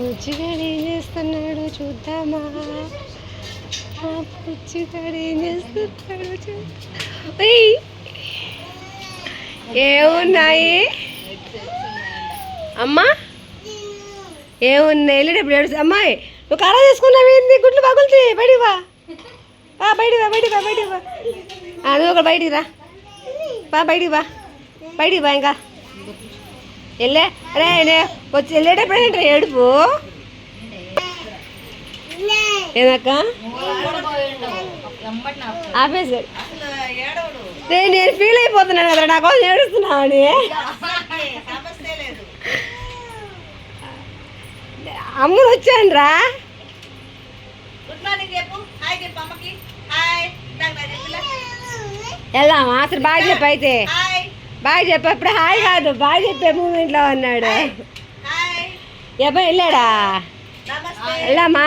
పుచ్చిగాడు ఏం చేస్తున్నాడు చూద్దామా? ఆ పుచ్చిగాడు ఏం చేస్తున్నాడు చూద్దాం ఏమున్నాయి అమ్మా ఏమున్నాయి వెళ్ళేటప్పుడు ఏడు అమ్మాయి నువ్వు కర్ర చేసుకున్నావు? ఏంది? గుడ్లు పగులుతాయి బయటికి బా బయటికి బయటివా బయటికి వా బయటికి నువ్వు ఒక బయటికి రా. బా బయటికి బా బయటికి బా ఇంకా. వెళ్ళే నే వచ్చి వెళ్ళేటప్పుడు ఏంట్రా ఏడుపు? ఏదక్క ఆపేసాడు రే, నేను ఫీల్ అయిపోతున్నాను కదా నా కోసం ఏడుస్తున్నావు అని? అమ్ములు వచ్చాను రా వెళ్దామా? అసలు బాగా చెప్పు అయితే. హాయ్. బాగా చెప్పు అప్పుడు హాయ్ కాదు బాగా చెప్పే మూమెంట్లో అన్నాడు హాయ్. ఎప్పుడు వెళ్ళాడా? వెళ్ళామా?